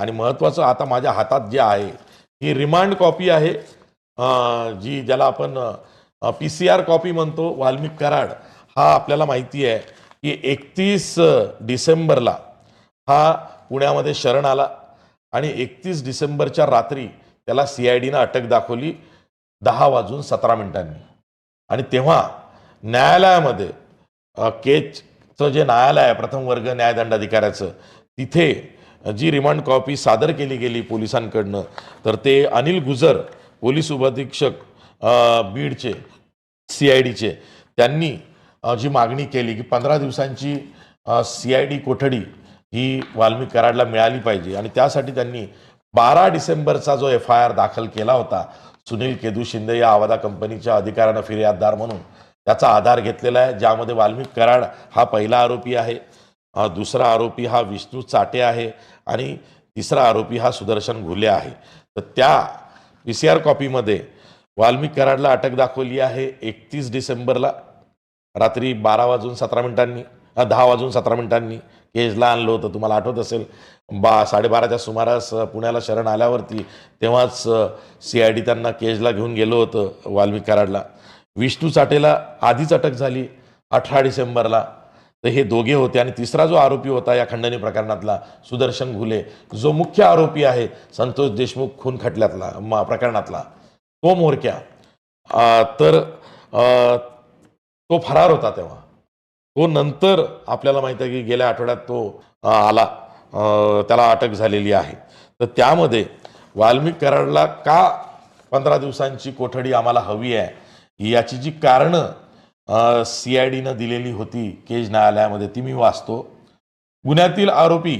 आणि महत्त्वाचं आता माझ्या हातात जे आहे ही रिमांड कॉपी आहे. जी ज्याला आपण पी सी आर कॉपी म्हणतो वाल्मिक कराड हा आपल्याला माहिती आहे की एकतीस डिसेंबरला हा पुण्यामध्ये शरण आला आणि एकतीस डिसेंबरच्या रात्री त्याला सी आय डीनं अटक दाखवली दहा वाजून सतरा मिनिटांनी. आणि तेव्हा न्यायालयामध्ये केचचं जे न्यायालय आहे प्रथम वर्ग न्यायदंडाधिकाऱ्याचं तिथे जी रिमांड कॉपी सादर केली गेली पोलिसांकडनं तर ते अनिल गुजर पोलीस उपअधीक्षक बीडचे सी आय डीचे त्यांनी जी मागणी केली की पंधरा दिवसांची सी आय डी कोठडी ही वाल्मिक कराडला मिळाली पाहिजे. आणि त्यासाठी त्यांनी बारा डिसेंबरचा जो एफ आय आर दाखल केला होता सुनील केदू शिंदे या आवादा कंपनीच्या अधिकाऱ्यानं फिर्याददार म्हणून त्याचा आधार घेतलेला आहे ज्यामध्ये वाल्मिक कराड हा पहिला आरोपी आहे. दुसरा आरोपी हा विष्णू चाटे आहे आणि तिसरा आरोपी हा सुदर्शन घुले आहे. तर त्या पी सी आर कॉपीमध्ये वाल्मिक कराडला अटक दाखवली आहे एकतीस डिसेंबरला रात्री बारा वाजून सतरा मिनिटांनी दहा वाजून सतरा मिनिटांनी. केजला आणलं होतं तुम्हाला आठवत असेल? बा साडेबाराच्या सुमारास पुण्याला शरण आल्यावरती तेव्हाच सी आय डी त्यांना केजला घेऊन गेलो होतं वाल्मिक कराडला. विष्णू चाटेला आधीच अटक झाली अठरा डिसेंबरला. तर हे दोघे होते आणि तिसरा जो आरोपी होता या खंडणी प्रकरणातला सुदर्शन घुले जो मुख्य आरोपी आहे संतोष देशमुख खून खटल्यातला प्रकरणातला तो मोरक्या तर तो फरार होता तेव्हा. तो नंतर आपल्याला माहिती आहे की गेल्या आठवड्यात तो आला त्याला अटक झालेली आहे. तर त्यामध्ये वाल्मिक कराडला का पंधरा दिवसांची कोठडी आम्हाला हवी आहे? याची जी कारणं सी आय डीनं दिलेली होती केज न्यायालयामध्ये ती मी वाचतो. गुन्ह्यातील आरोपी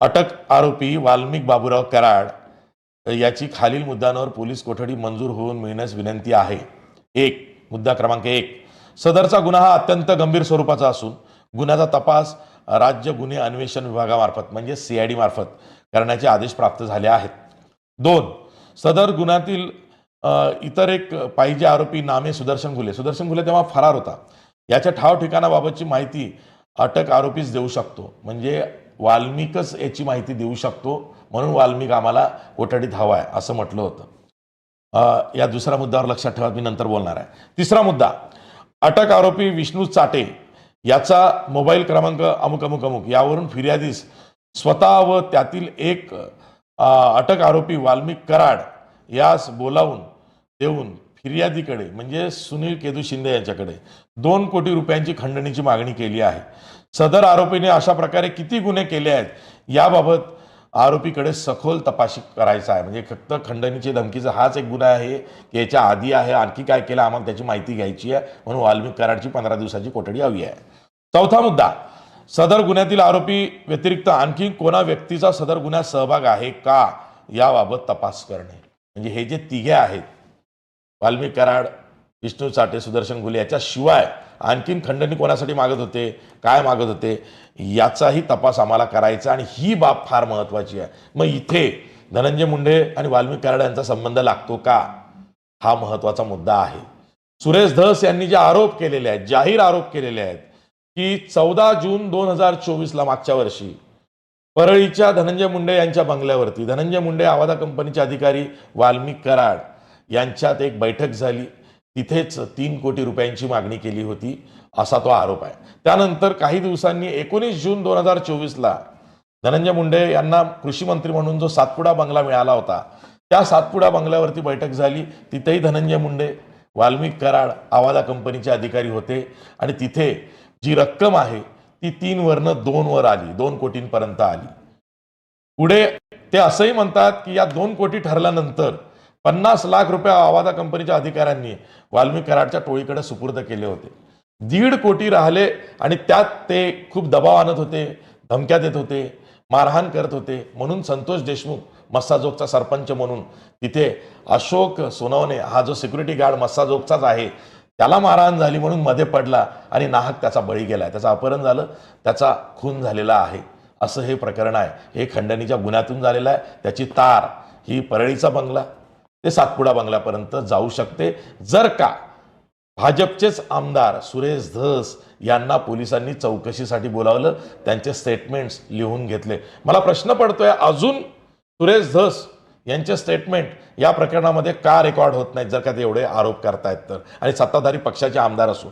अटक आरोपी वाल्मिक बाबूराव कराड याची खालील मुद्द्यांवर पोलीस कोठडी मंजूर होऊन मिळण्यास विनंती आहे. एक मुद्दा क्रमांक एक. सदरचा गुन्हा हा अत्यंत गंभीर स्वरूपाचा असून गुन्ह्याचा तपास राज्य गुन्हे अन्वेषण विभागामार्फत म्हणजे सी आय डी मार्फत करण्याचे आदेश प्राप्त झाले आहेत. दोन सदर गुन्ह्यातील इतर एक पाहिजे आरोपी नामे सुदर्शन घुले. सुदर्शन घुले तेव्हा फरार होता. याच्या ठाव ठिकाणाबाबतची माहिती अटक आरोपीच देऊ शकतो. म्हणजे वाल्मिकच याची माहिती देऊ शकतो. म्हणून वाल्मिक आम्हाला कोठडीत हवा आहे असं म्हटलं होतं. या दुसऱ्या मुद्द्यावर लक्षात ठेवा मी नंतर बोलणार आहे. तिसरा मुद्दा अटक आरोपी विष्णू चाटे याचा मोबाईल क्रमांक अमुक अमुक अमुक यावरून फिर्यादीस स्वतः व त्यातील एक अटक आरोपी वाल्मिक कराड यास बोलावून देऊन फिर्यादीकडे म्हणजे सुनील केदू शिंदे यांच्याकडे दोन कोटी रुपयांची खंडणीची मागणी केली आहे. सदर आरोपीने अशा प्रकारे किती गुन्हे केले आहेत याबाबत आरोपीकडे सखोल तपाशी करायचा आहे. म्हणजे फक्त खंडणीची धमकीचा हाच एक गुन्हा आहे की याच्या आधी आहे आणखी काय केलं आम्हाला त्याची माहिती घ्यायची आहे म्हणून वाल्मिक कराडची पंधरा दिवसाची कोठडी हवी आहे. चौथा मुद्दा सदर गुन्ह्यातील आरोपी व्यतिरिक्त आणखी कोणा व्यक्तीचा सदर गुन्ह्यात सहभाग आहे का याबाबत तपास करणे. म्हणजे हे जे तिघे आहेत वाल्मिक कराड विष्णू चाटे सुदर्शन घुले याच्याशिवाय आणखीन खंडणी कोणासाठी मागत होते? काय मागत होते? याचाही तपास आम्हाला करायचा आणि ही बाब फार महत्त्वाची आहे. मग इथे धनंजय मुंडे आणि वाल्मिक कराड यांचा संबंध लागतो का? हा महत्त्वाचा मुद्दा आहे. सुरेश धस यांनी जे आरोप केलेले आहेत जाहीर आरोप केलेले आहेत की चौदा जून दोन हजार चोवीसला मागच्या वर्षी परळीच्या धनंजय मुंडे यांच्या बंगल्यावरती धनंजय मुंडे आवादा कंपनीचे अधिकारी वाल्मिक कराड यांच्यात एक बैठक झाली. तिथेच तीन कोटी रुपयांची मागणी केली होती असा तो आरोप आहे. त्यानंतर काही दिवसांनी एकोणीस जून दोन हजार चोवीसला धनंजय मुंडे यांना कृषी मंत्री म्हणून जो सातपुडा बंगला मिळाला होता त्या सातपुडा बंगल्यावरती बैठक झाली. तिथेही धनंजय मुंडे वाल्मिक कराड आवादा कंपनीचे अधिकारी होते आणि तिथे जी रक्कम आहे ती तीन वरनं दोन वर आली दोन कोटींपर्यंत आली. पुढे ते असंही म्हणतात की या दोन कोटी ठरल्यानंतर पन्नास लाख रुपये आवादा कंपनीच्या अधिकाऱ्यांनी वाल्मी कराडच्या टोळीकडे सुपूर्द केले होते. दीड कोटी राहिले आणि त्यात ते खूप दबाव आणत होते धमक्या देत होते मारहाण करत होते. म्हणून संतोष देशमुख मस्साजोगचा सरपंच म्हणून तिथे अशोक सोनवणे हा जो सिक्युरिटी गार्ड मस्साजोगचाच आहे त्याला मारहाण झाली म्हणून मध्ये पडला आणि नाहक त्याचा बळी गेला त्याचं अपहरण झालं त्याचा खून झालेला आहे. असं हे प्रकरण आहे. हे खंडणीच्या गुन्ह्यातून झालेलं आहे. त्याची तार ही परळीचा बंगला. ते सातपुडा बंगल्यापर्यंत जाऊ शकते. जर का भाजपचेच आमदार सुरेश धस यांना पोलिसांनी चौकशीसाठी बोलावलं त्यांचे स्टेटमेंट्स लिहून घेतले. मला प्रश्न पडतोय अजून सुरेश धस यांचे स्टेटमेंट या प्रकरणामध्ये का रेकॉर्ड होत नाहीत जर का ते एवढे आरोप करतायत तर? आणि सत्ताधारी पक्षाचे आमदार असून.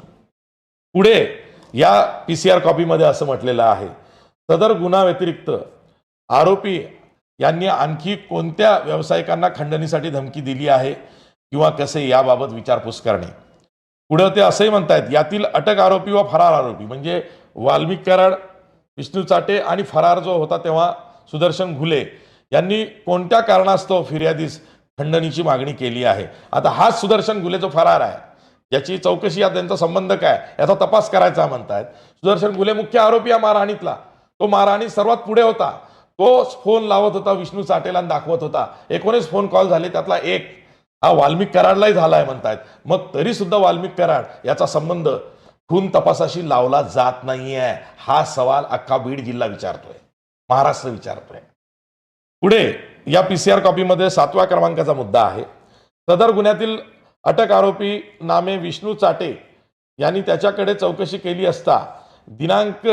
पुढे या पी सी आर कॉपीमध्ये असं म्हटलेलं आहे सदर गुन्हा व्यतिरिक्त आरोपी यांनी आणखी कोणत्या व्यावसायिकांना खंडणीसाठी धमकी दिली आहे किंवा कसे याबाबत विचारपूस करणे? पुढे ते असंही म्हणतायत यातील अटक आरोपी व फरार आरोपी म्हणजे वाल्मिक कराड विष्णू चाटे आणि फरार जो होता तेव्हा सुदर्शन घुले यांनी कोणत्या कारणास्तव फिर्यादीस खंडणीची मागणी केली आहे? आता हाच सुदर्शन घुले जो फरार आहे याची चौकशी या त्यांचा संबंध काय? याचा तपास करायचा म्हणतायत. सुदर्शन घुले मुख्य आरोपी या मारहाणीतला. तो मारहाणी सर्वात पुढे होता. तो फोन लावत होता विष्णू चाटेला दाखवत होता. एकोणीस फोन कॉल झाले त्यातला एक हा वाल्मिक कराडलाही झालाय म्हणतायत. मग तरी सुद्धा वाल्मिक कराड याचा संबंध खून तपासाशी लावला जात नाहीये. हा सवाल अख्खा बीड जिल्हा विचारतोय. महाराष्ट्र विचारतोय. पुढे या पीसीआर कॉपीमध्ये सातव्या क्रमांकाचा मुद्दा आहे. सदर गुन्ह्यातील अटक आरोपी नामे विष्णू चाटे यांनी त्याच्याकडे चौकशी केली असता दिनांक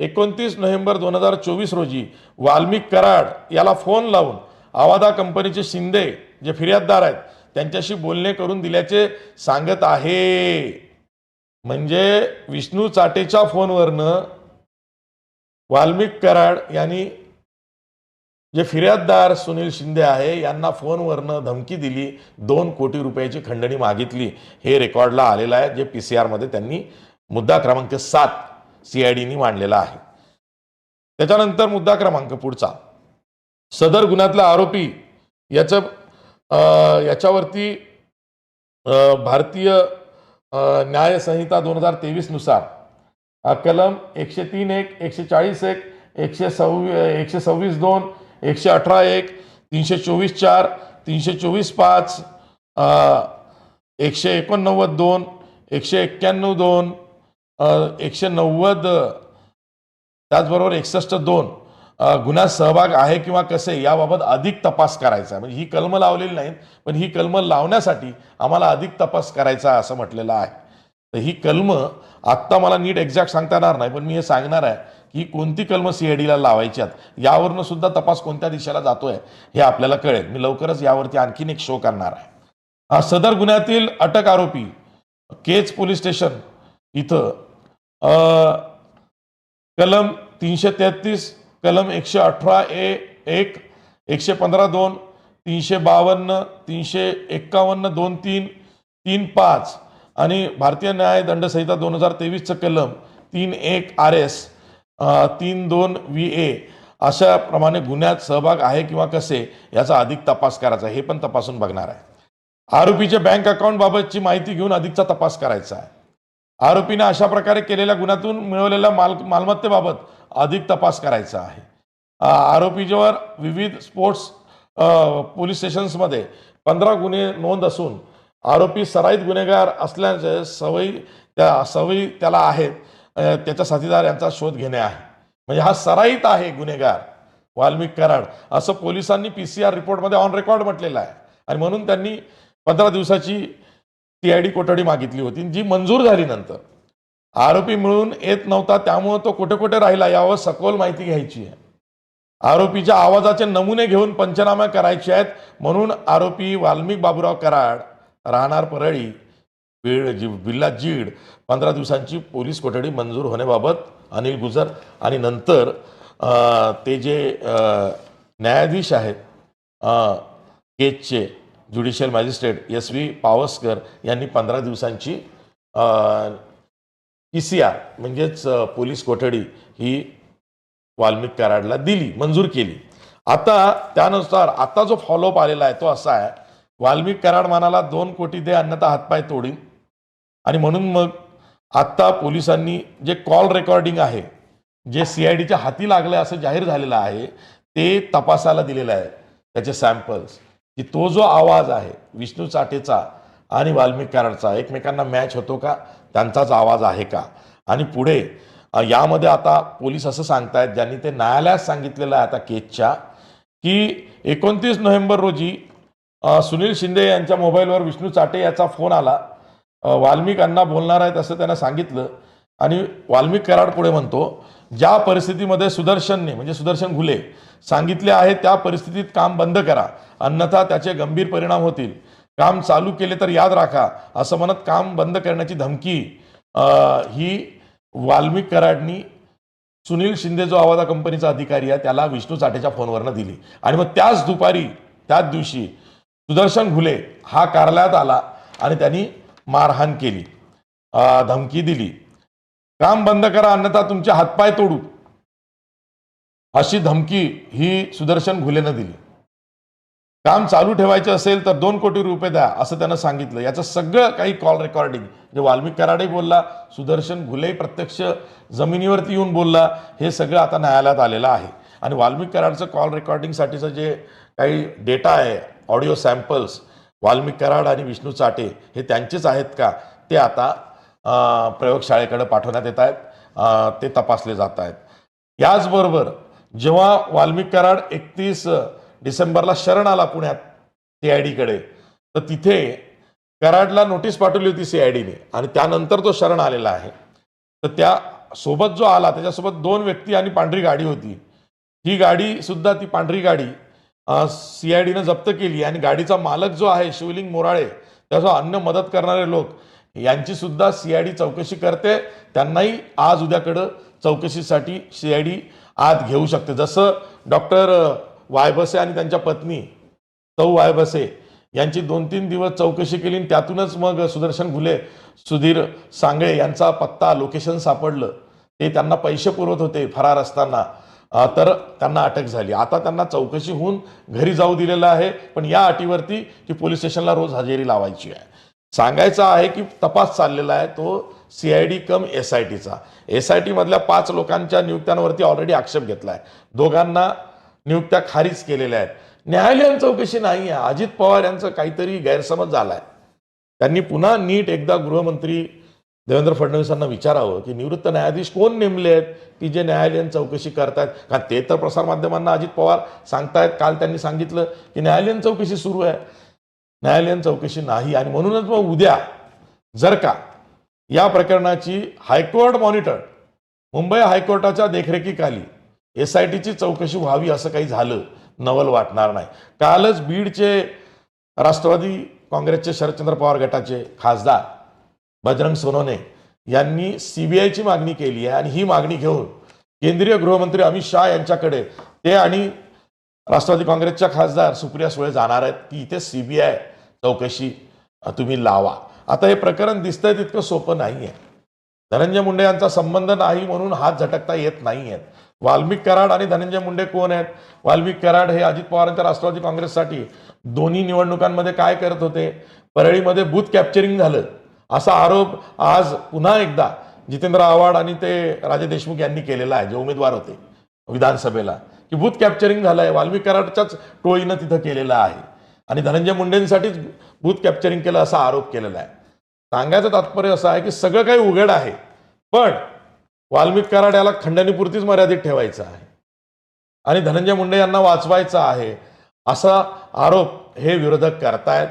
एकोणतीस नोव्हेंबर दोन हजार चोवीस रोजी वाल्मिक कराड याला फोन लावून आवादा कंपनीचे शिंदे जे फिर्याददार आहेत त्यांच्याशी बोलणे करून दिल्याचे सांगत आहे. म्हणजे विष्णू चाटेच्या फोनवरनं वाल्मिक कराड यांनी जे फिर्याददार सुनील शिंदे आहे यांना फोनवरनं धमकी दिली दोन कोटी रुपयाची खंडणी मागितली. हे रेकॉर्डला आलेलं आहे जे पी सी आरमध्ये त्यांनी मुद्दा क्रमांक सात सी मांडलेला आहे. त्याच्यानंतर मुद्दा क्रमांक पुढचा. सदर गुन्ह्यातला आरोपी याचं याच्यावरती भारतीय न्यायसंहिता न्याय संहिता दोन हजार तेवीसनुसार कलम एकशे तीन एक एकशे चाळीस एक एकशे सव्वी एकशे सव्वीस दोन एकशे अठरा एक तीनशे चोवीस चार तीनशे चोवीस पाच एकशे एकोणनव्वद दोन एकशे एक्क्याण्णव दोन एकशे नव्वद त्याचबरोबर एकसष्ट दोन गुन्ह्यात सहभाग आहे किंवा कसे याबाबत अधिक तपास करायचा म्हणजे ही कलमं लावलेली नाहीत पण ही कलमं लावण्यासाठी आम्हाला अधिक तपास करायचा असं म्हटलेलं आहे. तर ही कलमं आत्ता मला नीट एक्झॅक्ट सांगता येणार नाही पण मी हे सांगणार आहे की कोणती कलमं सीआयडीला लावायची आहेत यावरनं सुद्धा तपास कोणत्या दिशेला जातोय हे आपल्याला कळेल. मी लवकरच यावरती आणखीन एक शो करणार आहे. सदर गुन्ह्यातील अटक आरोपी केज पोलीस स्टेशन इथं. कलम तीनशे तेहतीस कलम एकशे अठरा ए एक एकशे पंधरा दोन तीनशे बावन्न तीनशे एक्कावन्न दोन तीन तीन पाच. आणि भारतीय न्याय दंडसंहिता दोन हजार तेवीसचं कलम तीन एक आर एस तीन दोन व्ही ए अशाप्रमाणे गुन्ह्यात सहभाग आहे किंवा कसे याचा अधिक तपास करायचा आहे. हे पण तपासून बघणार आहे. आरोपीच्या बँक अकाउंटबाबतची माहिती घेऊन अधिकचा तपास करायचा आहे. आरोपीनं अशा प्रकारे केलेल्या गुन्ह्यातून मिळवलेल्या माल मालमत्तेबाबत अधिक तपास करायचा आहे. आरोपीच्यावर विविध स्पोर्ट्स पोलीस स्टेशन्समध्ये पंधरा गुन्हे नोंद असून आरोपी सराईत गुन्हेगार असल्याचे सवयी त्या सवयी त्याला आहेत. त्याच्या साथीदार यांचा शोध घेणे आहे. म्हणजे हा सराईत आहे गुन्हेगार वाल्मिक कराड असं पोलिसांनी पी सी आर रिपोर्टमध्ये ऑन रेकॉर्ड म्हटलेलं आहे. आणि म्हणून त्यांनी पंधरा दिवसाची टी आय डी कोठडी मागितली होती जी मंजूर झाली नंतर. आरोपी मिळून येत नव्हता त्यामुळं तो कुठे कुठे राहिला यावर सखोल माहिती घ्यायची आहे. आरोपीच्या आवाजाचे नमुने घेऊन पंचनामा करायचे आहेत म्हणून आरोपी वाल्मिक बाबूराव कराड राहणार परळी बीड जी बिल्ला जीड पंधरा दिवसांची पोलीस कोठडी मंजूर होण्याबाबत अनिल गुजर आणि नंतर ते जे न्यायाधीश आहेत केचचे judicial magistrate S V Pawaskar यांनी पंधरा दिवसांची पी सी आर म्हणजेच पोलीस कोठडी ही वाल्मिक कराडला दिली मंजूर केली. आता त्यानुसार आता जो फॉलोअप आलेला आहे तो असा आहे वाल्मिक कराड म्हणाला दोन कोटी दे अन्यथा हातपाय तोडीन. आणि म्हणून मग आत्ता पोलिसांनी जे कॉल रेकॉर्डिंग आहे जे सी आय डीच्या हाती लागलं असं जाहीर झालेलं आहे ते तपासायला दिलेलं आहे त्याचे सॅम्पल्स की तो जो आवाज आहे विष्णू चाटेचा आणि वाल्मिक कराडचा एकमेकांना मॅच होतो का? त्यांचाच आवाज आहे का? आणि पुढे यामध्ये आता पोलीस असं सांगतायत ज्यांनी ते न्यायालयात सांगितलेलं आहे आता केसच्या की एकोणतीस नोव्हेंबर रोजी सुनील शिंदे यांच्या मोबाईलवर विष्णू चाटे याचा फोन आला. अ, वाल्मिक अण्णा बोलणार आहेत असं त्यांना सांगितलं. आणि वाल्मिक कराड पुढे म्हणतो ज्या परिस्थितीमध्ये सुदर्शनने म्हणजे सुदर्शन घुले सांगितले आहे त्या परिस्थितीत काम बंद करा. अन्यथा त्याचे गंभीर परिणाम होतील. काम चालू केले तर याद राखा. असं म्हणत काम बंद करण्याची धमकी ही वाल्मिक कराडनी सुनील शिंदे जो आवाजा कंपनीचा अधिकारी आहे त्याला विष्णू चाटेच्या फोनवरनं दिली. आणि मग त्याच दुपारी त्याच दिवशी सुदर्शन घुले हा कार्यालयात आला आणि त्यांनी मारहाण केली. धमकी दिली. काम बंद करा अन्यथा तुमचे हातपाय तोडू. अशी धमकी ही सुदर्शन घुलेनं दिली. काम चालू ठेवायचे असेल तर दोन कोटी रुपये द्या असं त्यानं सांगितलं. याचं सगळं काही कॉल रेकॉर्डिंग म्हणजे वाल्मिक कराडे बोलला सुदर्शन घुले प्रत्यक्ष जमिनीवरती येऊन बोलला हे सगळं आता न्यायालयात आलेलं आहे. आणि वाल्मिक कराडचं कॉल रेकॉर्डिंगसाठीचं जे काही डेटा आहे ऑडिओ सॅम्पल्स वाल्मिक कराड आणि विष्णू चाटे हे त्यांचेच आहेत का? ते आता प्रयोगशाळेकडे पाठवण्यात येत आहेत. ते तपासले जात आहेत. याचबरोबर जेव्हा वाल्मिक कराड एकतीस डिसेंबरला शरण आला पुण्यात सी आय डीकडे तर तिथे कराडला नोटीस पाठवली होती सी आय डीने आणि त्यानंतर तो शरण आलेला आहे. तर त्या सोबत जो आला त्याच्यासोबत दोन व्यक्ती आणि पांढरी गाडी होती. ही गाडी सुद्धा ती पांढरी गाडी सी आय डीनं जप्त केली आणि गाडीचा मालक जो आहे शिवलिंग मोराळे त्याचा अन्य मदत करणारे लोक यांची सुद्धा सी आय डी चौकशी करते. त्यांनाही आज उद्याकडं चौकशीसाठी सी आय डी आत घेऊ शकते. जसं डॉक्टर वायबसे आणि त्यांच्या पत्नी सौ वायबसे यांची दोन तीन दिवस चौकशी केली आणि त्यातूनच मग सुदर्शन घुले सुधीर सांगळे यांचा पत्ता लोकेशन सापडलं. ते त्यांना पैसे पुरवत होते फरार असताना. तर त्यांना अटक झाली. आता त्यांना चौकशी होऊन घरी जाऊ दिलेलं आहे. पण या अटीवरती ती पोलीस स्टेशनला रोज हजेरी लावायची आहे. सांगायचं आहे की तपास चाललेला आहे तो C I D cum S I टीचा एस आय टी मधल्या पाच लोकांच्या नियुक्त्यांवरती ऑलरेडी आक्षेप घेतला आहे दोघांना नियुक्त्या खारीज केलेल्या आहेत. न्यायालयीन चौकशी नाही आहे. अजित पवार यांचं काहीतरी गैरसमज झालाय. त्यांनी पुन्हा नीट एकदा गृहमंत्री देवेंद्र फडणवीसांना विचारावं की निवृत्त न्यायाधीश कोण नेमले आहेत? की जे न्यायालयीन चौकशी करतायत? कारण ते तर प्रसारमाध्यमांना अजित पवार सांगतायत. काल त्यांनी सांगितलं की न्यायालयीन चौकशी सुरू आहे. न्यायालयीन चौकशी नाही आणि म्हणूनच मग उद्या जर का या प्रकरणाची हायकोर्ट मॉनिटर मुंबई हायकोर्टाच्या देखरेखीखाली एस आय टीची चौकशी व्हावी असं काही झालं नवल वाटणार नाही. कालच बीडचे राष्ट्रवादी काँग्रेसचे शरदचंद्र पवार गटाचे खासदार बजरंग सोनोने यांनी सीबीआयची मागणी केली आहे आणि ही मागणी घेऊन केंद्रीय गृहमंत्री अमित शहा यांच्याकडे ते आणि राष्ट्रवादी काँग्रेसच्या खासदार सुप्रिया सुळे जाणार आहेत. की इथे सीबीआय चौकशी तुम्ही लावा. आता हे प्रकरण दिसतंय तितकं सोपं नाही आहे धनंजय मुंडे यांचा संबंध नाही म्हणून हात झटकता येत नाही आहेत वाल्मिक कराड आणि धनंजय मुंडे कोण आहेत? वाल्मिक कराड हे अजित पवारांच्या राष्ट्रवादी काँग्रेससाठी दोन्ही निवडणुकांमध्ये काय करत होते? परळीमध्ये बूथ कॅप्चरिंग झालं. असा आरोप आज पुन्हा एकदा जितेंद्र आव्हाड आणि ते राजे देशमुख यांनी केलेला आहे जे उमेदवार होते विधानसभेला. की बूथ कॅप्चरिंग झालं आहे वाल्मिक कराडच्याच टोळीनं तिथं केलेलं आहे. आणि धनंजय मुंडेंसाठीच बूथ कॅप्चरिंग केलं असा आरोप केलेला आहे. सांगायचं तात्पर्य असं आहे की सगळं काही उघड आहे पण वाल्मिक कराड याला खंडणीपुरतीच मर्यादित ठेवायचं आहे. आणि धनंजय मुंडे यांना वाचवायचं आहे असा आरोप हे विरोधक करतायत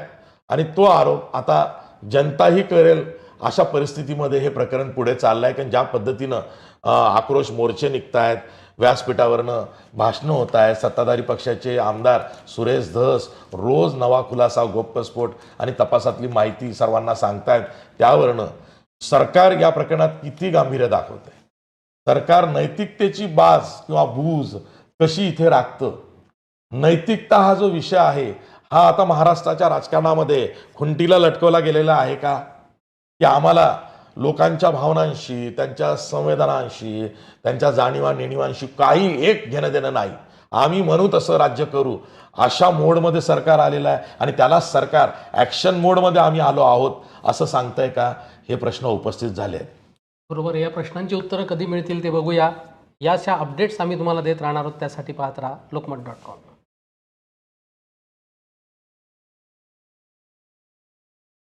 आणि तो आरोप आता जनताही करेल अशा परिस्थितीमध्ये हे प्रकरण पुढे चाललं आहे कारण ज्या पद्धतीनं आक्रोश मोर्चे निघत आहेत व्यासपीठावरनं भाषणं होत आहेत सत्ताधारी पक्षाचे आमदार सुरेश धस रोज नवा खुलासा गोप्यस्फोट आणि तपासातली माहिती सर्वांना सांगतायत. त्यावरनं सरकार या प्रकरणात किती गांभीर्य दाखवते सरकार नैतिकतेची बाज किंवा बूज कशी इथे राखतं? नैतिकता हा जो विषय आहे हा आता महाराष्ट्राच्या राजकारणामध्ये खुंटीला लटकवला गेलेला आहे का? की आम्हाला लोकांच्या भावनांशी त्यांच्या संवेदनांशी त्यांच्या जाणीवा नेणीवांशी काही एक घेणं देणं नाही. आम्ही म्हणू तसं राज्य करू. अशा मोडमध्ये सरकार आलेलं आहे आणि त्याला सरकार ॲक्शन मोडमध्ये आम्ही आलो आहोत असं सांगताय का? हे प्रश्न उपस्थित झाले आहेत. बरोबर या प्रश्नांची उत्तरं कधी मिळतील ते बघूया. याच्या अपडेट्स आम्ही तुम्हाला देत राहणार आहोत. त्यासाठी पाहत राहा लोकमत डॉट कॉम